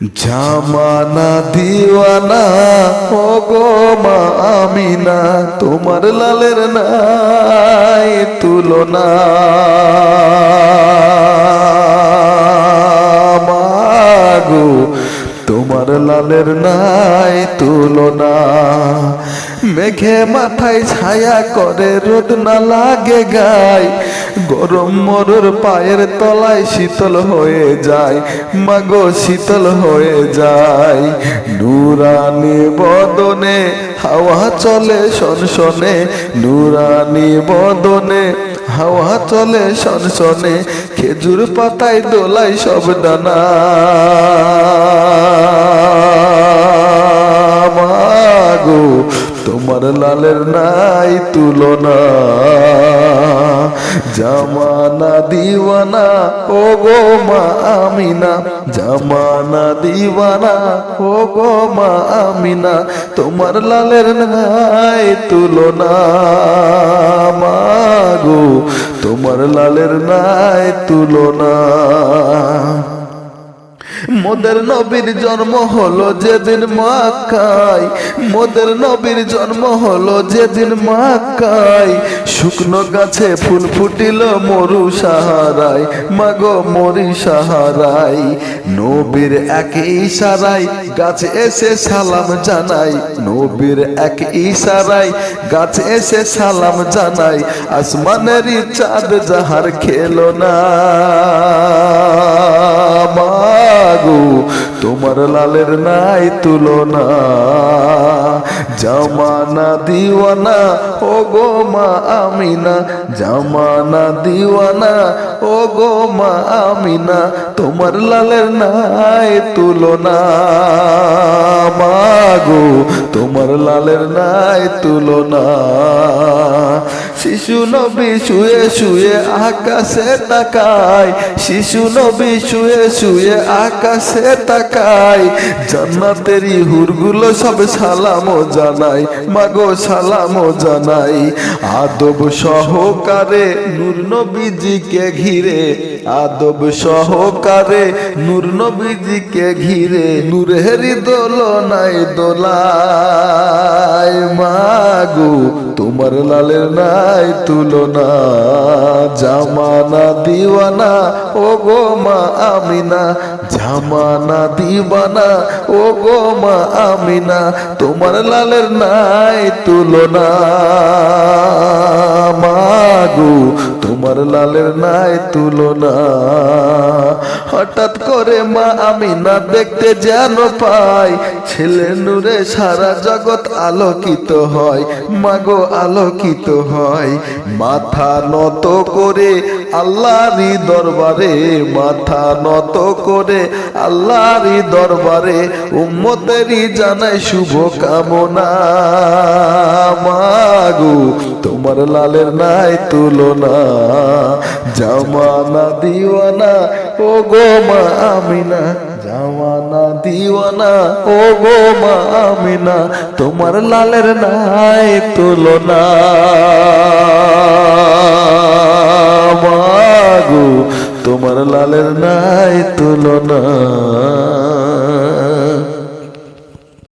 জামানা দিওয়ানা ও গো মা আমিনা, তোমার লালের নাই তুলনা। মাগো, তোমার লালের নাই তুলনা। মেঘে মাথায় ছায়া করে রোদ না লাগে গায় গরম মরুর পায়ের তলায় শীতল হয়ে যায়, মাগো শীতল হয়ে যায়। নুরানি বদনে হাওয়া চলে শনশনে নুরানি বদনে হাওয়া চলে শনশনে খেজুর পাতায় দোলাই সব দানা। মাগো তোমার লালের নাই তুলনা। জামানা দিওয়ানা ও গো মা আমিনা। জামানা দিওয়ানা ও গো মা আমিনা। তোমার লালের নাই তুলনা। মাগো তোমার লালের নাই তুলনা। মোদের নবীর জন্ম হলো যেদিন মাকাই মোদের নবীর জন্ম হলো যেদিন মাকাই শুকনো গাছে ফুল ফুটিল মরু সাহারাই মাগো মরি সাহারাই নবীর এক ইশারাই গাছে এসে সালাম জানাই নবীর এক ইশারাই গাছে এসে সালাম জানাই আসমানেরই চাঁদ যাহার খেলো না। মাগো তোমার লালের নাই তুলনা। জামানা দিওয়ানা ও গো মা আমিনা। জামানা দিওয়ানা ও গো মা আমিনা, তোমার লালের নাই তুলনা। মাগো তোমার লালের নাই তুলনা। শিশু নবী শুয়ে শুয়ে আকাশে তাকায়। শিশু নবী শুয়ে শুয়ে আকাশে তাকায়। জান্নাতেরই হুরগুলো সব সালামো জানাই মাগো সালামো জানাই আদব সহকারে নূর নবীজিকে ঘিরে, আদব সহকারে নূর নবীজিকে ঘিরে নূরেরই দোলনাই দোলায়। মাগো, তোমার লালের নাই তুলনা। জামানা দিওয়ানা ও গো মা আমিনা, জামানা দিবানা ও গো মা আমিনা তোমার লালের নাই তুলনা। মাগো তোমার লালের নাই তুলনা। হঠাৎ করে মা আমি না দেখতে যেন পাই, ছেলে নূরে সারা জগৎ আলোকিত হয়, মাগো আলোকিত হয়। মাথা নত করে আল্লাহরই দরবারে, মাথা নত করে আল্লাহরই দরবারে, উম্মতেরই জানাই শুভ কামনা মাগো, তোমার লালের নাই তুলনা। জামানা দিওয়ানা ও গো মা আমিনা। জামানা দিওয়ানা ও গো মা আমিনা, তোমার লালের নাই তুলনা। মাগু, তোমার লালের নাই তুলনা।